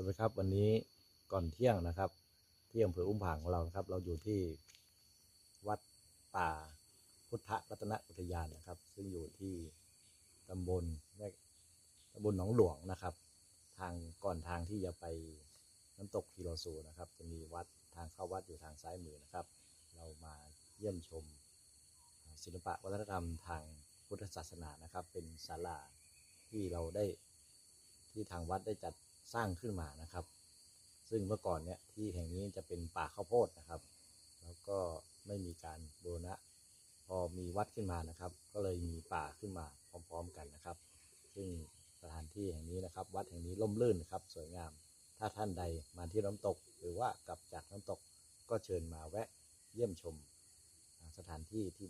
วัสดีครับ วันนี้ก่อนเที่ยงนะครับที่อำเภออุ้มผางของเรานะครับ เราอยู่ที่วัดป่าพุทธรัตนอุทยานนะครับ ซึ่งอยู่ที่ตำบลแม่ตำบลหนองหลวงนะครับ ทางก่อนทางที่จะไปน้ำตกทีโรซูนะครับ จะมีวัดทางเข้าวัดอยู่ทางซ้ายมือนะครับ เรามาเยี่ยมชม ศิลปะวัฒนธรรมทางพุทธศาสนานะครับ เป็นศาลาที่เราได้ที่ทางวัดได้จัด สร้างขึ้นมานะครับ ซึ่งเมื่อก่อนเนี่ยที่แห่งนี้จะเป็นป่าข้าวโพดนะครับ แล้วก็ไม่มีการบูรณะพอมีวัดขึ้นมานะครับ ก็เลยมีป่าขึ้นมาพร้อม ๆ กันนะครับ ซึ่งสถานที่แห่งนี้นะครับ วัดแห่งนี้ร่มรื่นครับ สวยงาม ถ้าท่านใดมาที่น้ำตก หรือว่ากลับจากน้ำตกก็เชิญมาแวะเยี่ยมชมสถานที่ที่วัด